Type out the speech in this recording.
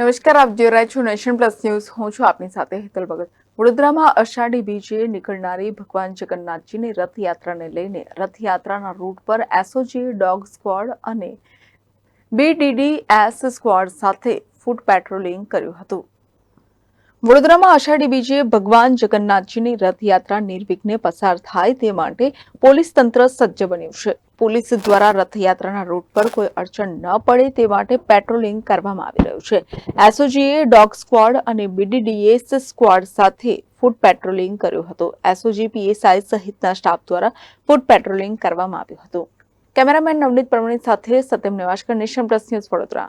નમસ્કાર, આપ જોઈ રહ્યા છો નેશન પ્લસ ન્યૂઝ. હું છું આપની સાથે હેતલ ભગત. વડોદરામાં અષાઢી બીજે નીકળનારી ભગવાન જગન્નાથજીની રથયાત્રાને લઈને રથયાત્રાના રૂટ પર એસઓજી, ડોગ સ્ક્વોડ અને બીડીડીએસ સ્ક્વોડ સાથે ફૂટ પેટ્રોલિંગ કર્યું હતું. વડોદરામાં આષાઢી બીજે ભગવાન જગન્નાથજીની રથયાત્રા નિર્વિઘ્ને પસાર થાય તે માટે પોલીસ તંત્ર સજ્જ બન્યું છે. પોલીસ દ્વારા રથયાત્રાના રૂટ પર કોઈ અડચણ ન પડે તે માટે પેટ્રોલિંગ કરવામાં આવી રહ્યું છે. એસઓજીએ ડોગ સ્ક્વોડ અને બીડીડીએસ સ્ક્વોડ સાથે ફૂડ પેટ્રોલિંગ કર્યું હતું. એસઓજી પીએસઆઈ સહિતના સ્ટાફ દ્વારા ફૂડ પેટ્રોલિંગ કરવામાં આવ્યું હતું. કેમેરામેન નવનીત પ્રમાણિત સાથે Satyam Nivaskar Nation Plus News Vadodara.